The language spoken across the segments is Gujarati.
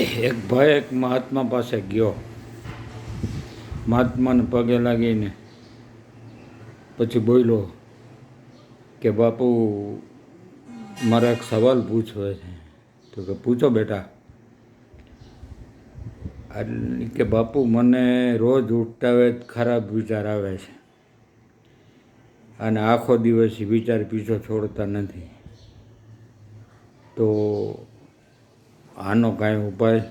એક ભાઈ એક મહાત્મા પાસે ગયો. મહાત્માને પગે લાગીને પછી બોલ્યો કે, બાપુ, મારે એક સવાલ પૂછવો છે. તો કે, પૂછો બેટા. કે, બાપુ, મને રોજ ઉઠતા વેત ખરાબ વિચાર આવે છે અને આખો દિવસ વિચાર પીછો છોડતા નથી. તો આનો કાંઈ ઉપાય?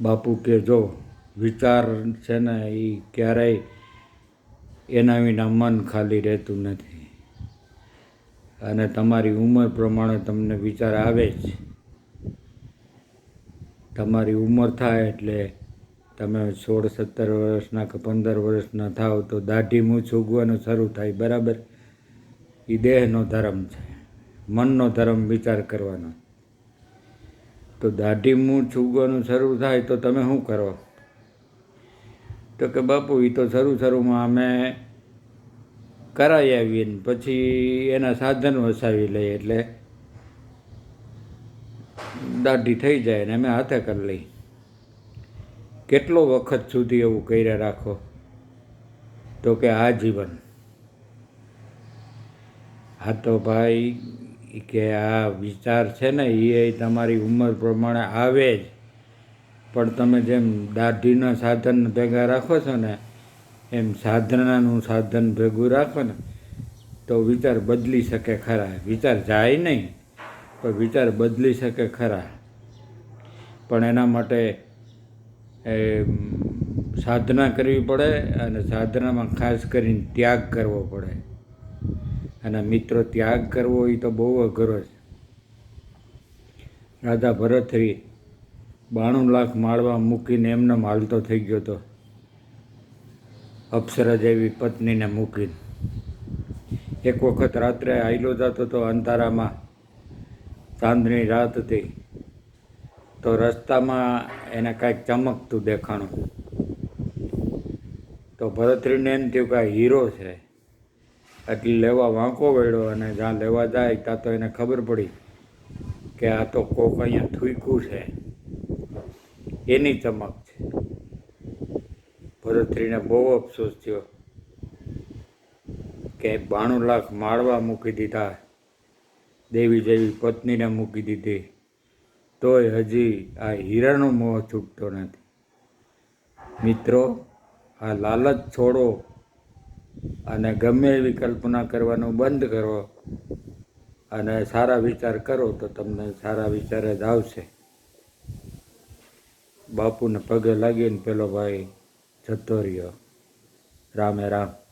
બાપુ કે જો, વિચાર છે ને એ ક્યારેય એના વિના મન ખાલી રહેતું નથી. અને તમારી ઉંમર પ્રમાણે તમને વિચાર આવે જ. તમારી ઉંમર થાય એટલે તમે સોળ, સત્તર વર્ષના કે પંદર વર્ષના થાવ તો દાઢી મૂછ ઉગવાનું શરૂ થાય, બરાબર? એ દેહનો ધર્મ છે. મનનો ધર્મ વિચાર કરવાનો. તો દાઢી મૂળ છૂગવાનું શરૂ થાય તો તમે શું કરો? તો કે બાપુ એ તો શરૂ શરૂમાં અમે કરાવી આવીએ ને પછી એના સાધન વસાવી લઈએ એટલે દાઢી થઈ જાય ને અમે હાથે કરી લઈ કેટલો વખત સુધી એવું કર્યા રાખો? તો કે આ જીવન. હા તો ભાઈ કે આ વિચાર છે ને એ તમારી ઉંમર પ્રમાણે આવે જ. પણ તમે જેમ દાઢીના સાધન ભેગા રાખો છો ને, એમ સાધનાનું સાધન ભેગું રાખો ને, તો વિચાર બદલી શકે ખરા. વિચાર જાય નહીં, પણ વિચાર બદલી શકે ખરા. પણ એના માટે એ સાધના કરવી પડે અને સાધનામાં ખાસ કરીને ત્યાગ કરવો પડે. અને મિત્રો ત્યાગ કરવો એ તો બહુ અઘરો છે. રાધા ભરતરી બાણું લાખ માળવા મૂકીને એમને હાલતો થઈ ગયો તો. અપ્સરા જેવી પત્નીને મૂકીને. એક વખત રાત્રે આયલો જતો તો અંધારામાં ચાંદની રાત હતી. તો રસ્તામાં એને કાંઈક ચમકતું દેખાણું. તો ભરતરીને એમ થયું કે હીરો છે. એટલે લેવા વાંકો વળ્યો અને જ્યાં લેવા જાય ત્યાં તો એને ખબર પડી કે આ તો કોક અહીંયા થૂક્યું છે. એની ચમક છે. ભરતરીને બહુ અફસોસ થયો કે બાણું લાખ માળવા મૂકી દીધા. દેવી જેવી પત્નીને મૂકી દીધી. તોય હજી આ હીરાનો મોહ છૂટતો નથી. મિત્રો, આ લાલચ છોડો. અને ગમે એવી કલ્પના કરવાનું બંધ કરો અને સારા વિચાર કરો તો તમને સારા વિચાર જ આવશે. બાપુને પગે લાગીને પેલો ભાઈ જતો રહ્યો. રામે રામ.